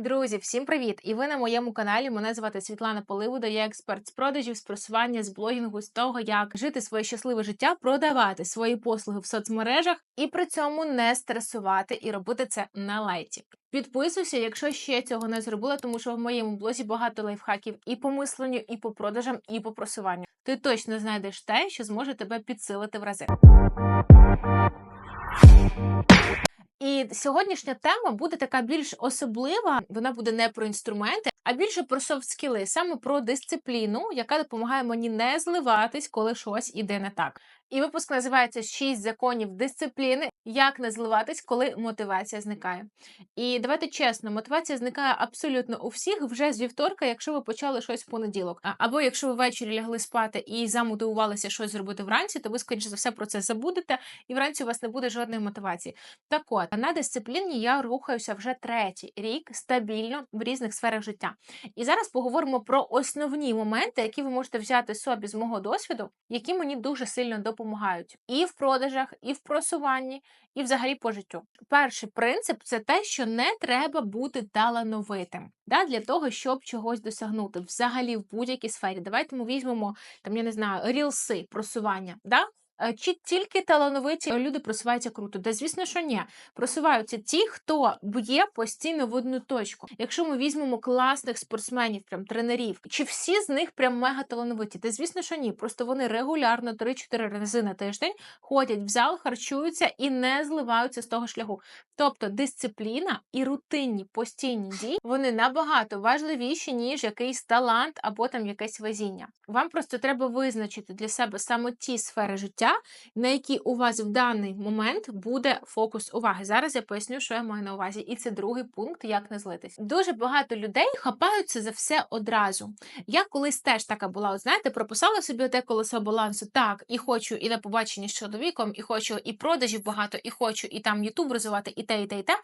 Друзі, всім привіт! І ви на моєму каналі. Мене звати Світлана Поливуда. Я експерт з продажів, з просування, з блогінгу, з того, як жити своє щасливе життя, продавати свої послуги в соцмережах і при цьому не стресувати і робити це на лайті. Підписуйся, якщо ще цього не зробила, тому що в моєму блозі багато лайфхаків і по мисленню, і по продажам, і по просуванню. Ти точно знайдеш те, що зможе тебе підсилити в рази. І сьогоднішня тема буде така більш особлива. Вона буде не про інструменти, а більше про софт-скіли, саме про дисципліну, яка допомагає мені не зливатись, коли щось іде не так. І випуск називається «6 законів дисципліни. Як не зливатись, коли мотивація зникає. І давайте чесно, мотивація зникає абсолютно у всіх вже з вівторка, якщо ви почали щось в понеділок. Або якщо ви ввечері лягли спати і замотивувалися щось зробити вранці, то ви, скоріше за все, про це забудете, і вранці у вас не буде жодної мотивації. Так от, на дисципліні я рухаюся вже третій рік стабільно в різних сферах життя. І зараз поговоримо про основні моменти, які ви можете взяти собі з мого досвіду, які мені дуже сильно допомагають і в продажах, і в просуванні, і взагалі по життю. Перший принцип це те, що не треба бути талановитим да, для того, щоб чогось досягнути взагалі в будь-якій сфері. Давайте ми візьмемо там, я не знаю, рілси, просування. Да? Е, Чи тільки талановиті люди просуваються круто? Да, звісно, що ні. Просуваються ті, хто б'є постійно в одну точку. Якщо ми візьмемо класних спортсменів, прям тренерів, чи всі з них прям мега талановиті? Та звісно, що ні. Просто вони регулярно 3-4 рази на тиждень ходять в зал, харчуються і не зливаються з того шляху. Тобто дисципліна і рутинні постійні дії вони набагато важливіші, ніж якийсь талант або там якесь везіння. Вам просто треба визначити для себе саме ті сфери життя, на які у вас в даний момент буде фокус уваги. Зараз я поясню, що я маю на увазі, і це другий пункт, як не злитись. Дуже багато людей хапаються за все одразу. Я колись теж така була, от знаєте, прописала собі те колесо балансу. Так, і хочу і на побачення з чоловіком, і хочу і продажів багато, і хочу і там Ютуб розвивати, і те, і те, і те.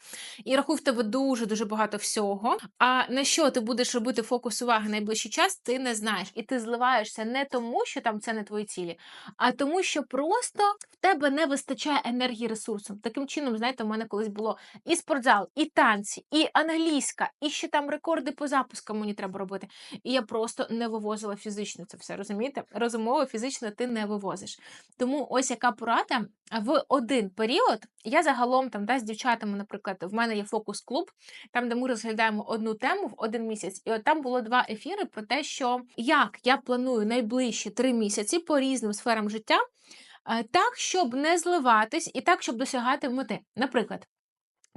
І рахуй в тебе дуже дуже багато всього. А на що ти будеш робити фокус уваги найближчий час, ти не знаєш. І ти зливаєшся не тому, що там це не твої цілі, а тому, що просто в тебе не вистачає енергії ресурсу. Таким чином, знаєте, у мене колись було і спортзал, і танці, і англійська, і ще там рекорди по запускам мені треба робити. І я просто не вивозила фізично це все. Розумієте? Розумово, фізично ти не вивозиш. Тому ось яка порада в один період. Я загалом там да, з дівчатами, наприклад, в мене є фокус-клуб, там, де ми розглядаємо одну тему в один місяць, і от там було два ефіри про те, що як я планую найближчі три місяці по різним сферам життя, так, щоб не зливатись, і так, щоб досягати мети. Наприклад.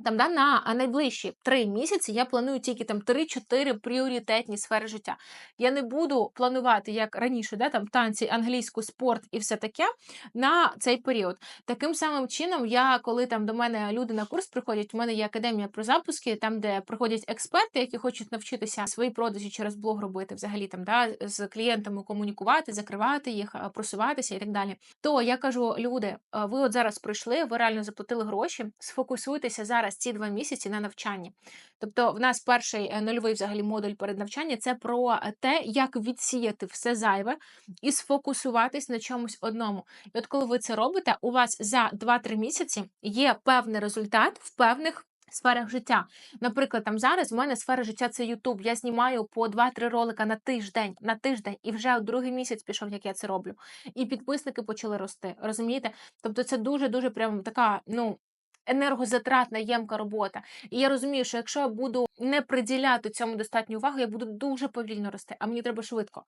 Там да, на найближчі три місяці я планую тільки там 3-4 пріоритетні сфери життя. Я не буду планувати, як раніше, да, там танці, англійську, спорт і все таке на цей період. Таким самим чином, я коли там до мене люди на курс приходять, у мене є академія про запуски, там де приходять експерти, які хочуть навчитися свої продажі через блог робити, взагалі там да, з клієнтами комунікувати, закривати їх, просуватися і так далі. То я кажу, люди, ви от зараз прийшли, ви реально заплатили гроші, сфокусуйтеся зараз ці два місяці на навчанні. Тобто, в нас перший е, нульовий взагалі модуль перед навчанням це про е, те, як відсіяти все зайве і сфокусуватись на чомусь одному. І от коли ви це робите, у вас за 2-3 місяці є певний результат в певних. Сферах життя. Наприклад, там зараз в мене сфера життя це Ютуб. Я знімаю по 2-3 ролика на тиждень, на тиждень, і вже другий місяць пішов, як я це роблю. І підписники почали рости. Розумієте? Тобто, це дуже дуже прям така, ну. Енергозатратна ємка робота. І я розумію, що якщо я буду не приділяти цьому достатньо уваги, я буду дуже повільно рости, а мені треба швидко.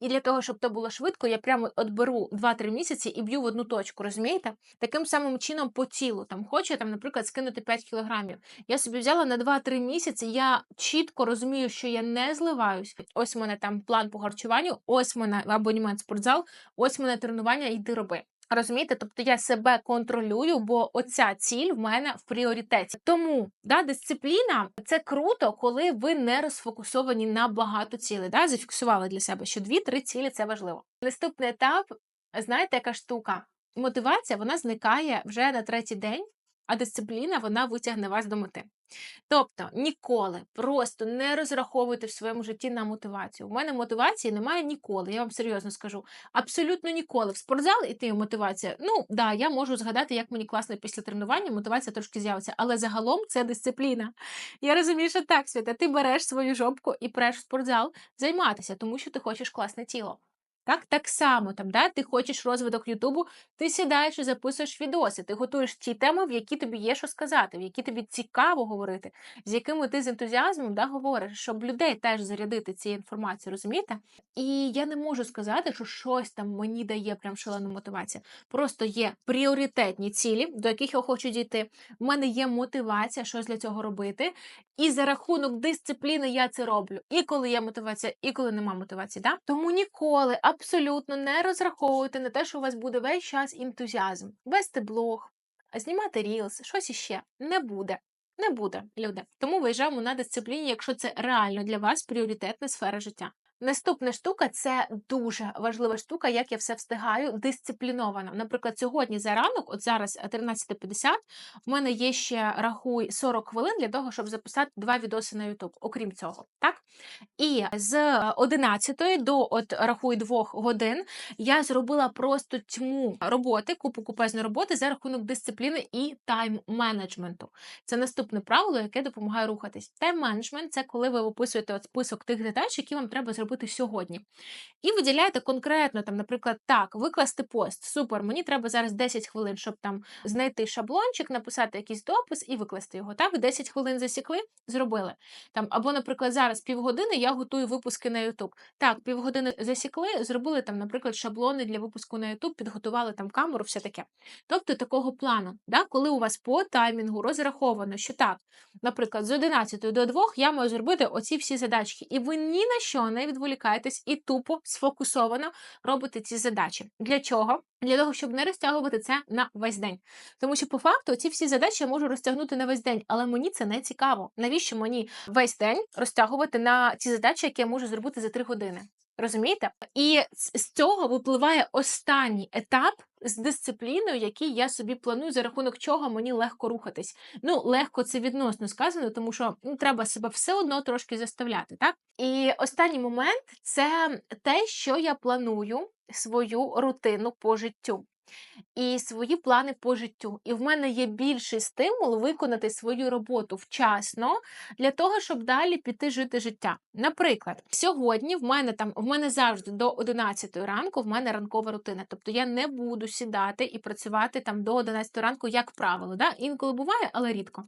І для того, щоб то було швидко, я прямо от беру 2-3 місяці і б'ю в одну точку, розумієте? Таким самим чином по тілу. Там хочу там, наприклад, скинути 5 кілограмів. Я собі взяла на 2-3 місяці. Я чітко розумію, що я не зливаюсь. Ось у мене там план по харчуванню, ось у мене абонемент в спортзал, ось у мене тренування, йди роби. Розумієте, тобто я себе контролюю, бо оця ціль в мене в пріоритеті. Тому да, дисципліна це круто, коли ви не розфокусовані на багато цілей. Да? Зафіксували для себе, що дві-три цілі це важливо. Наступний етап, знаєте, яка штука? Мотивація вона зникає вже на третій день. а дисципліна вона витягне вас до мети. Тобто ніколи просто не розраховуйте в своєму житті на мотивацію. У мене мотивації немає ніколи, я вам серйозно скажу. Абсолютно ніколи. В спортзал іти мотивація. Ну да, я можу згадати, як мені класно після тренування, мотивація трошки з'явиться, але загалом це дисципліна. Я розумію, що так, Свята, ти береш свою жопку і преш в спортзал займатися, тому що ти хочеш класне тіло. Так, так само там, да, ти хочеш розвиток Ютубу, ти сідаєш і записуєш відоси, ти готуєш ті теми, в які тобі є що сказати, в які тобі цікаво говорити, з якими ти з ентузіазмом да, говориш, щоб людей теж зарядити цією інформацією, розумієте? І я не можу сказати, що щось там мені дає прям шалену мотивацію. Просто є пріоритетні цілі, до яких я хочу дійти. У мене є мотивація щось для цього робити. І за рахунок дисципліни я це роблю. І коли є мотивація, і коли нема мотивації. Да? Тому ніколи абсолютно не розраховуйте на те, що у вас буде весь час ентузіазм. Вести блог, знімати рілс, щось іще не буде. Не буде, люди. Тому виїжджаємо на дисципліні, якщо це реально для вас пріоритетна сфера життя. Наступна штука це дуже важлива штука, як я все встигаю дисципліновано. Наприклад, сьогодні за ранок, от зараз е, 13.50, в мене є ще рахуй 40 хвилин для того, щоб записати два відоси на YouTube, окрім цього. Так? І з 11 до от рахуй 2 годин я зробила просто тьму роботи, купу купезної роботи за рахунок дисципліни і тайм-менеджменту. Це наступне правило, яке допомагає рухатись. Тайм-менеджмент це коли ви описуєте от список тих задач, які вам треба зробити сьогодні. І виділяєте конкретно, там, наприклад, так, викласти пост. Супер, мені треба зараз 10 хвилин, щоб там знайти шаблончик, написати якийсь допис і викласти його. Так, 10 хвилин засікли, зробили. Там, або, наприклад, зараз півгодини я готую випуски на YouTube. Так, півгодини засікли, зробили там, наприклад, шаблони для випуску на YouTube, підготували там камеру, все таке. Тобто такого плану, да, коли у вас по таймінгу розраховано, що так, наприклад, з 11 до 2 я маю зробити оці всі задачки, і ви ні на що не відволікаєтесь і тупо сфокусовано робите ці задачі. Для чого? Для того, щоб не розтягувати це на весь день. Тому що, по факту, ці всі задачі я можу розтягнути на весь день, але мені це не цікаво. Навіщо мені весь день розтягувати на ці задачі, які я можу зробити за 3 години? Розумієте? І з цього випливає останній етап з дисципліною, який я собі планую, за рахунок чого мені легко рухатись. Ну, легко це відносно сказано, тому що ну, треба себе все одно трошки заставляти, так? І останній момент це те, що я планую свою рутину по життю. І свої плани по життю. І в мене є більший стимул виконати свою роботу вчасно для того, щоб далі піти жити життя. Наприклад, сьогодні в мене там в мене завжди до 11 ранку в мене ранкова рутина. Тобто я не буду сідати і працювати там до 11 ранку, як правило. Да? Інколи буває, але рідко.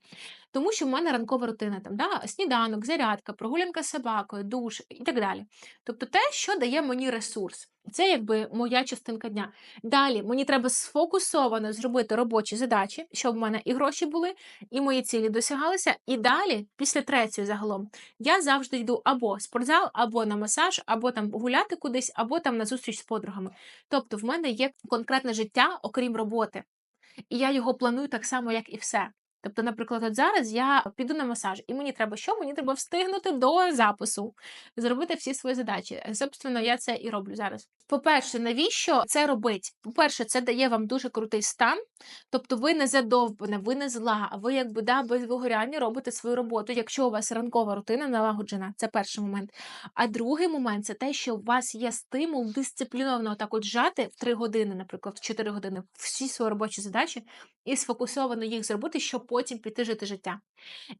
Тому що в мене ранкова рутина там, да? сніданок, зарядка, прогулянка з собакою, душ і так далі. Тобто те, що дає мені ресурс. Це якби моя частинка дня. Далі мені треба сфокусовано зробити робочі задачі, щоб в мене і гроші були, і мої цілі досягалися. І далі, після третьої загалом, я завжди йду або в спортзал, або на масаж, або там гуляти кудись, або там на зустріч з подругами. Тобто, в мене є конкретне життя, окрім роботи. І я його планую так само, як і все. Тобто, наприклад, от зараз я піду на масаж, і мені треба що? Мені треба встигнути до запису, зробити всі свої задачі. Собственно, я це і роблю зараз. По-перше, навіщо це робить? По-перше, це дає вам дуже крутий стан, тобто ви не задовбана, ви не зла, а ви якби да, без вигоряння робите свою роботу, якщо у вас ранкова рутина налагоджена. Це перший момент. А другий момент це те, що у вас є стимул дисципліновано так от жати в 3 години, наприклад, в 4 години всі свої робочі задачі і сфокусовано їх зробити, щоб потім піти жити життя.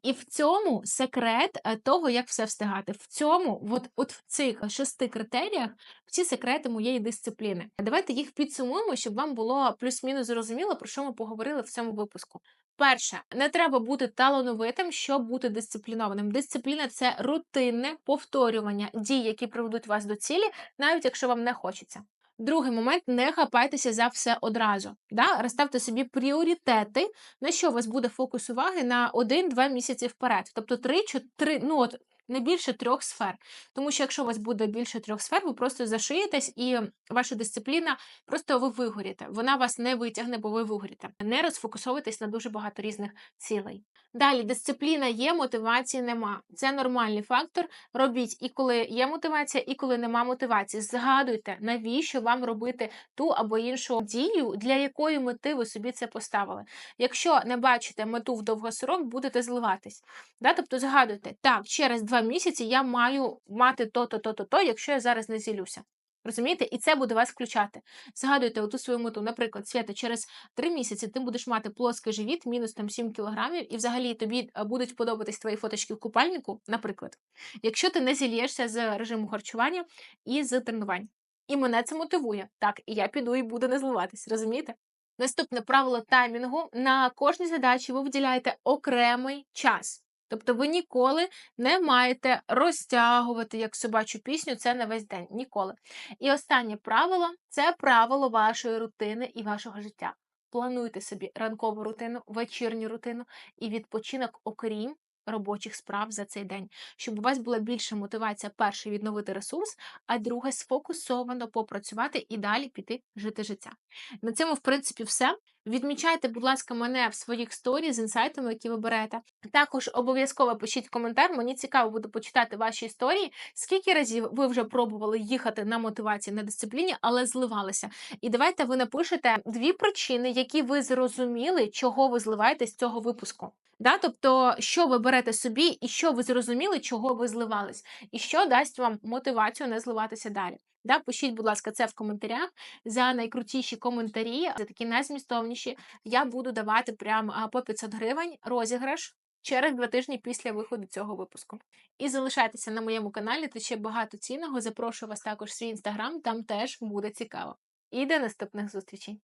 І в цьому секрет е, того, як все встигати. В цьому, от, от в цих шести критеріях, всі секрети моєї дисципліни. Давайте їх підсумуємо, щоб вам було плюс-мінус зрозуміло, про що ми поговорили в цьому випуску. Перше, не треба бути талановитим, щоб бути дисциплінованим. Дисципліна це рутинне повторювання дій, які приведуть вас до цілі, навіть якщо вам не хочеться. Другий момент не хапайтеся за все одразу. Да? Розставте собі пріоритети, на що у вас буде фокус уваги на 1-2 місяці вперед. Тобто 3-4, ну от Не більше трьох сфер. Тому що якщо у вас буде більше трьох сфер, ви просто зашиєтесь, і ваша дисципліна просто ви вигоріте. Вона вас не витягне, бо ви вигоріте. Не розфокусовуйтесь на дуже багато різних цілей. Далі дисципліна є, мотивації нема. Це нормальний фактор. Робіть і коли є мотивація, і коли нема мотивації. Згадуйте, навіщо вам робити ту або іншу дію, для якої мети ви собі це поставили. Якщо не бачите мету в довгосрок, будете зливатись. Да? Тобто згадуйте, так, через два місяці я маю мати то-то, то-то, то, якщо я зараз не зілюся. Розумієте? І це буде вас включати. Згадуйте оту свою мету. Наприклад, Свята, через три місяці ти будеш мати плоский живіт, мінус там 7 кілограмів, і взагалі тобі е, будуть подобатись твої фоточки в купальнику, наприклад, якщо ти не зільєшся з режиму харчування і з тренувань. І мене це мотивує. Так, і я піду і буду не зливатись, розумієте? Наступне правило таймінгу: на кожній задачі ви виділяєте окремий час. Тобто ви ніколи не маєте розтягувати як собачу пісню це на весь день. Ніколи. І останнє правило це правило вашої рутини і вашого життя. Плануйте собі ранкову рутину, вечірню рутину і відпочинок, окрім робочих справ за цей день, щоб у вас була більша мотивація перше відновити ресурс, а друге сфокусовано попрацювати і далі піти жити життя. На цьому, в принципі, все. Відмічайте, будь ласка, мене в своїх сторі з інсайтами, які ви берете. Також обов'язково пишіть коментар. Мені цікаво буде почитати ваші історії. Скільки разів ви вже пробували їхати на мотивації на дисципліні, але зливалися. І давайте ви напишете дві причини, які ви зрозуміли, чого ви зливаєте з цього випуску. Да? Тобто, що ви берете собі, і що ви зрозуміли, чого ви зливались, і що дасть вам мотивацію не зливатися далі. Да, пишіть, будь ласка, це в коментарях за найкрутіші коментарі, за такі найзмістовніші. Я буду давати прям по 500 гривень розіграш через два тижні після виходу цього випуску. І залишайтеся на моєму каналі, тут ще багато цінного. Запрошую вас також в свій інстаграм, там теж буде цікаво. І до наступних зустрічей!